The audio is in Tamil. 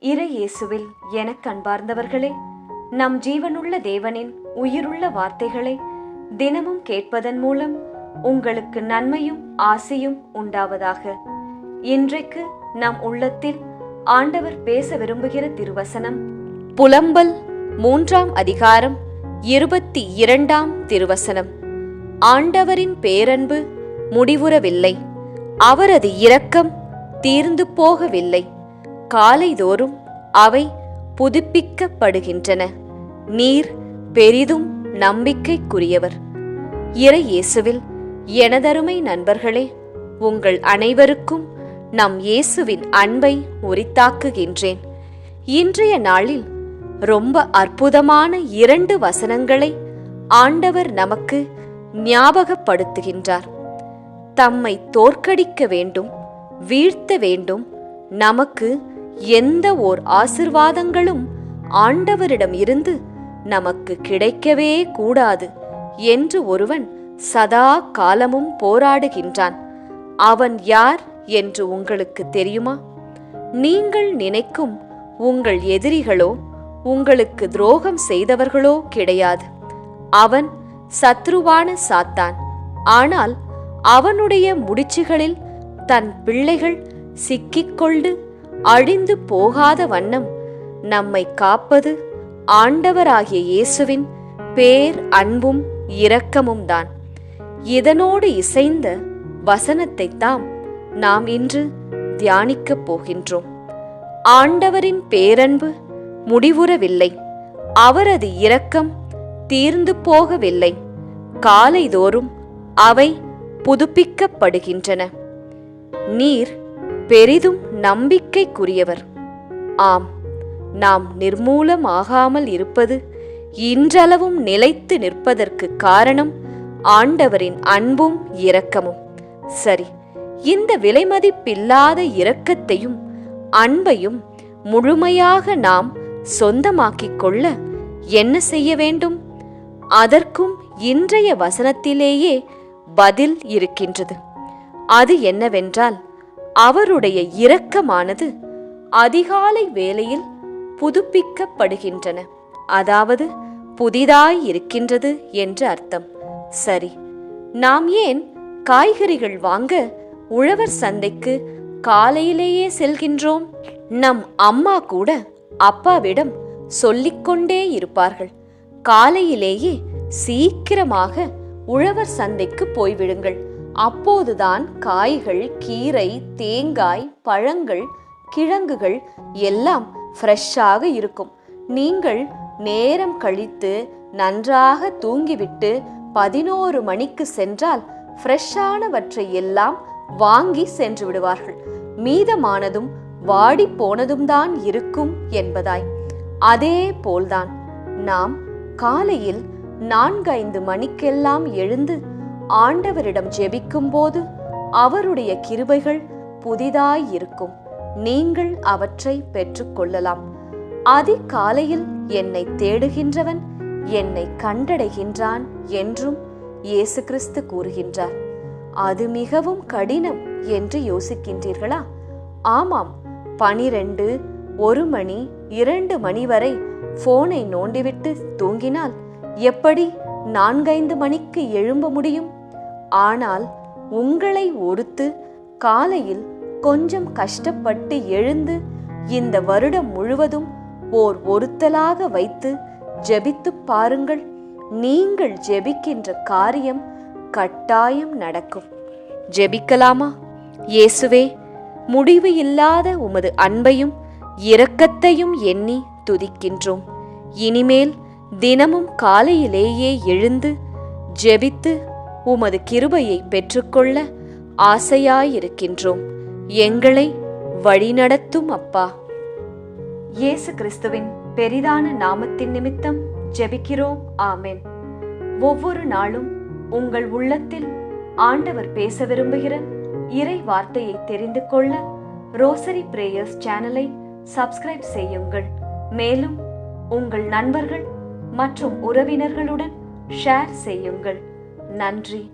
இறை இயேசுவில் எனக் கண்பார்ந்தவர்களே நம் ஜீவனுள்ள தேவனின் உயிருள்ள வார்த்தைகளை தினமும் கேட்பதன் மூலம் உங்களுக்கு நன்மையும் ஆசையும் உண்டாவதாக. இன்றைக்கு நம் உள்ளத்தில் ஆண்டவர் பேச விரும்புகிற திருவசனம் புலம்பல் மூன்றாம் அதிகாரம் இருபத்தி இரண்டாம் திருவசனம். ஆண்டவரின் பேரன்பு முடிவுறவில்லை அவரது இரக்கம் தீர்ந்து போகவில்லை. காலைதோறும் அவை புதுப்பிக்கப்படுகின்றன. நீர் பெரிதும் நம்பிக்கைக்குரியவர். இறை இயேசுவில் எனதருமை நண்பர்களே உங்கள் அனைவருக்கும் நம் இயேசுவின் அன்பை உரித்தாக்குகின்றேன். இன்றைய நாளில் ரொம்ப அற்புதமான இரண்டு வசனங்களை ஆண்டவர் நமக்கு ஞாபகப்படுத்துகின்றார். தம்மை தோற்கடிக்க வேண்டும் வீழ்த்த வேண்டும் நமக்கு எந்த ஓர் ஆசிர்வாதங்களும் ஆண்டவரிடம் இருந்து நமக்கு கிடைக்கவே கூடாது என்று ஒருவன் சதா காலமும் போராடுகின்றான். அவன் யார் என்று உங்களுக்கு தெரியுமா? நீங்கள் நினைக்கும் உங்கள் எதிரிகளோ உங்களுக்கு துரோகம் செய்தவர்களோ கிடையாது. அவன் சத்ருவான சாத்தான். ஆனால் அவனுடைய முடிச்சுகளில் தன் பிள்ளைகள் சிக்கிக்கொண்டு அழிந்து போகாத வண்ணம் நம்மை காப்பது ஆண்டவராகிய இயேசுவின் பேர் அன்பும் இரக்கமும் தான் இதனோடு இசைந்த வசனத்தை தாம் நாம் இன்று தியானிக்கப் போகின்றோம். ஆண்டவரின் பேரன்பு முடிவுறவில்லை. அவரது இரக்கம் தீர்ந்து போகவில்லை. காலைதோறும் அவை புதுப்பிக்கப்படுகின்றன. நீர் பெரிதும் நம்பிக்கைக்குரியவர். ஆம் நாம் நிர்மூலமாகாமல் இருப்பது இன்றளவும் நிலைத்து நிற்பதற்கு காரணம் ஆண்டவரின் அன்பும் இரக்கமும். சரி இந்த விலைமதிப்பில்லாத இரக்கத்தையும் அன்பையும் முழுமையாக நாம் சொந்தமாக்கிக் கொள்ள என்ன செய்ய வேண்டும்? அதற்கும் இன்றைய வசனத்திலேயே பதில் இருக்கின்றது. அது என்னவென்றால் அவருடைய இரக்கமானது அதிகாலை வேளையில் புதுப்பிக்கப்படுகின்றன. அதாவது புதிதாய் இருக்கின்றது என்று அர்த்தம். சரி நாம் ஏன் காய்கறிகள் வாங்க உழவர் சந்தைக்கு காலையிலேயே செல்கின்றோம்? நம் அம்மா கூட அப்பாவிடம் சொல்லிக்கொண்டே இருப்பார்கள். காலையிலேயே சீக்கிரமாக உழவர் சந்தைக்கு போய்விடுங்கள். அப்போதுதான் காய்கள் கீரை தேங்காய் பழங்கள் கிழங்குகள் எல்லாம் ஃப்ரெஷ்ஷாக இருக்கும். நீங்கள் நேரம் கழித்து நன்றாக தூங்கிவிட்டு பதினோரு மணிக்கு சென்றால் ஃப்ரெஷ்ஷானவற்றை எல்லாம் வாங்கி சென்று விடுவார்கள். மீதமானதும் வாடி போனதும் தான் இருக்கும் என்பதாய். அதே போல்தான் நாம் காலையில் நான்கைந்து மணிக்கெல்லாம் எழுந்து ஆண்டவரிடம் ஜெபிக்கும் போது அவருடைய கிருபைகள் புதிதாய் இருக்கும் நீங்கள் அவற்றை பெற்றுக்கொள்ளலாம். அதிகாலையில் என்னை தேடுகின்றவன் என்னை கண்டடைகின்றான் என்றும் இயேசு கிறிஸ்து கூறுகின்றார். அது மிகவும் கடினம் என்று யோசிக்கின்றீர்களா? ஆமாம் பனிரெண்டு ஒரு மணி இரண்டு மணி வரை போனை நோண்டிவிட்டு தூங்கினால் எப்படி நான்கைந்து மணிக்கு எழும்ப முடியும்? ஆனால் உங்களை ஒருத்து காலையில் கொஞ்சம் கஷ்டப்பட்டு எழுந்து இந்த வருடம் முழுவதும் ஓர் ஒருத்தலாக வைத்து ஜெபித்துப் பாருங்கள். நீங்கள் ஜெபிக்கின்ற காரியம் கட்டாயம் நடக்கும். ஜெபிக்கலாமா? இயேசுவே முடிவு இல்லாத உமது அன்பையும் இரக்கத்தையும் எண்ணி துதிக்கின்றோம். இனிமேல் தினமும் காலையிலேயே எழுந்து ஜெபித்து உமது கிருபையை பெற்றுக்கொள்ள ஆசையாயிருக்கின்றோம். எங்களை வழிநடத்தும் அப்பா. இயேசு கிறிஸ்துவின் பெரிதான நாமத்தின் நிமித்தம் ஜெபிக்கிறோம். ஆமென். ஒவ்வொரு நாளும் உங்கள் உள்ளத்தில் ஆண்டவர் பேச விரும்புகிற இறை வார்த்தையை தெரிந்து கொள்ள ரோசரி பிரேயர்ஸ் சேனலை சப்ஸ்கிரைப் செய்யுங்கள். மேலும் உங்கள் நண்பர்கள் மற்றும் உறவினர்களுடன் ஷேர் செய்யுங்கள். நன்றி.